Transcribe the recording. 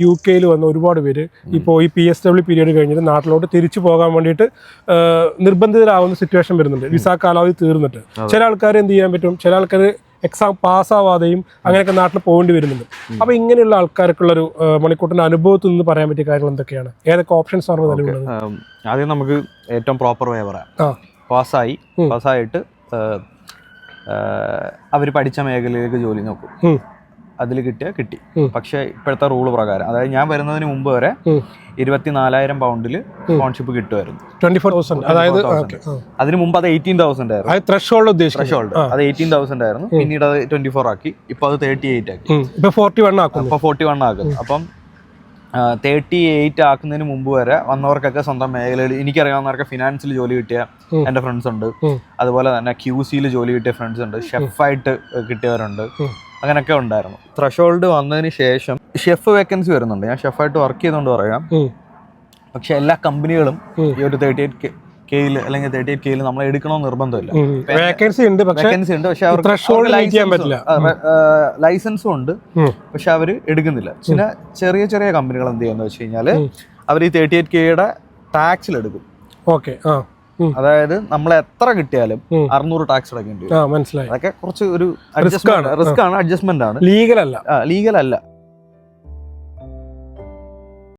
U കെയിൽ വന്ന ഒരുപാട് പേര് ഇപ്പോൾ ഈ പി എസ് ഡബ്ല്യു പീരീഡ് കഴിഞ്ഞിട്ട് നാട്ടിലോട്ട് തിരിച്ചു പോകാൻ വേണ്ടിയിട്ട് നിർബന്ധിതരാവുന്ന നിർബന്ധിതരാകുന്ന സിറ്റുവേഷൻ വരുന്നുണ്ട് വിസ കാലാവധി തീർന്നിട്ട്. ചില ആൾക്കാർ എന്ത് ചെയ്യാൻ പറ്റും? ചില ആൾക്കാർ എക്സാം പാസ്സാവാതെയും അങ്ങനെയൊക്കെ നാട്ടിൽ പോകേണ്ടി വരുന്നുണ്ട്. അപ്പോൾ ഇങ്ങനെയുള്ള ആൾക്കാർക്കുള്ള ഒരു മണിക്കൂട്ടിന്റെ അനുഭവത്തിൽ നിന്ന് പറയാൻ പറ്റിയ കാര്യങ്ങൾ എന്തൊക്കെയാണ്? ഏതൊക്കെ ഓപ്ഷൻസ് ആണ് നിലവിലുള്ളത്? ആദ്യം നമുക്ക് ഏറ്റവും പ്രോപ്പർ വേ പറയാം. പാസ്സായി. പാസ്സായിട്ട് അവർ പഠിച്ച മേഖലയിലേക്ക് ജോലി നോക്കും. അതിൽ കിട്ടിയ കിട്ടി. പക്ഷെ ഇപ്പോഴത്തെ റൂൾ പ്രകാരം അതായത് ഞാൻ വരുന്നതിന് മുമ്പ് വരെ. ഇരുപത്തിനാലായിരം പൗണ്ടിൽ സ്പോൺഷിപ്പ് കിട്ടുമായിരുന്നു. ട്വന്റി ഫോർ തൗസൻഡ് അതായത് 24,000. ഓക്കെ അതിന് മുമ്പ് അത് എയ്റ്റീൻ തൗസൻഡ് ആയിരുന്നു. ത്രഷോൾഡ് ത്രഷോൾഡ് അത് എയ്റ്റീൻ തൗസൻഡ് ആയിരുന്നു. പിന്നീട് അത് ട്വന്റി ഫോർ ആക്കി. ഇപ്പൊ അത് തേർട്ടി എയ്റ്റ് ആക്കി. ഇപ്പൊ ഫോർട്ടി വൺ ആക്കും ഇപ്പൊ ഫോർട്ടി വൺ ആക്കും അപ്പം തേർട്ടി എയ്റ്റ് ആക്കുന്നതിന് മുമ്പ് വരെ വന്നവർക്കൊക്കെ സ്വന്തം മേഖലയിൽ എനിക്കറിയാവുന്നവർക്ക് ഫിനാൻസിൽ ജോലി കിട്ടിയ എന്റെ എന്റെ ഫ്രണ്ട്സ് ഉണ്ട്. അതുപോലെ തന്നെ ക്യൂ സിയിൽ ജോലി കിട്ടിയ ഫ്രണ്ട്സ് ഉണ്ട്. ഷെഫായിട്ട് കിട്ടിയവരുണ്ട്. അങ്ങനെയൊക്കെ ഉണ്ടായിരുന്നു. ത്രഷോൾഡ് വന്നതിന് ശേഷം ഷെഫ് വേക്കൻസി വരുന്നുണ്ട്. ഞാൻ ഷെഫായിട്ട് വർക്ക് ചെയ്തുകൊണ്ട് പറയാം. പക്ഷെ എല്ലാ കമ്പനികളും ഈ ഒരു തേർട്ടി എയ്റ്റ് കെയിൽ അല്ലെങ്കിൽ തേർട്ടി എയ്റ്റ് കെയിൽ നമ്മൾ എടുക്കണമെന്ന് നിർബന്ധമില്ല വേക്കൻസി ഉണ്ട് വേക്കൻസി ഉണ്ട് പക്ഷെ അവർക്ക്. ലൈസൻസും ഉണ്ട്. പക്ഷെ അവർ എടുക്കുന്നില്ല പിന്നെ ചെറിയ ചെറിയ കമ്പനികൾ എന്ത് ചെയ്യുന്ന വെച്ച് കഴിഞ്ഞാൽ ഉം. അവർ ഈ തേർട്ടി എയ്റ്റ് കെയുടെ ടാക്സിൽ എടുക്കും ഓക്കെ. അതായത് നമ്മൾ എത്ര കിട്ടിയാലും. അറുന്നൂറ് ടാക്സ് അടക്കേണ്ടി വരും അതൊക്കെ കുറച്ച് ഒരു. റിസ്ക് ആണ് അഡ്ജസ്റ്റ്മെന്റ് ആണ് ലീഗൽ അല്ല ലീഗൽ അല്ല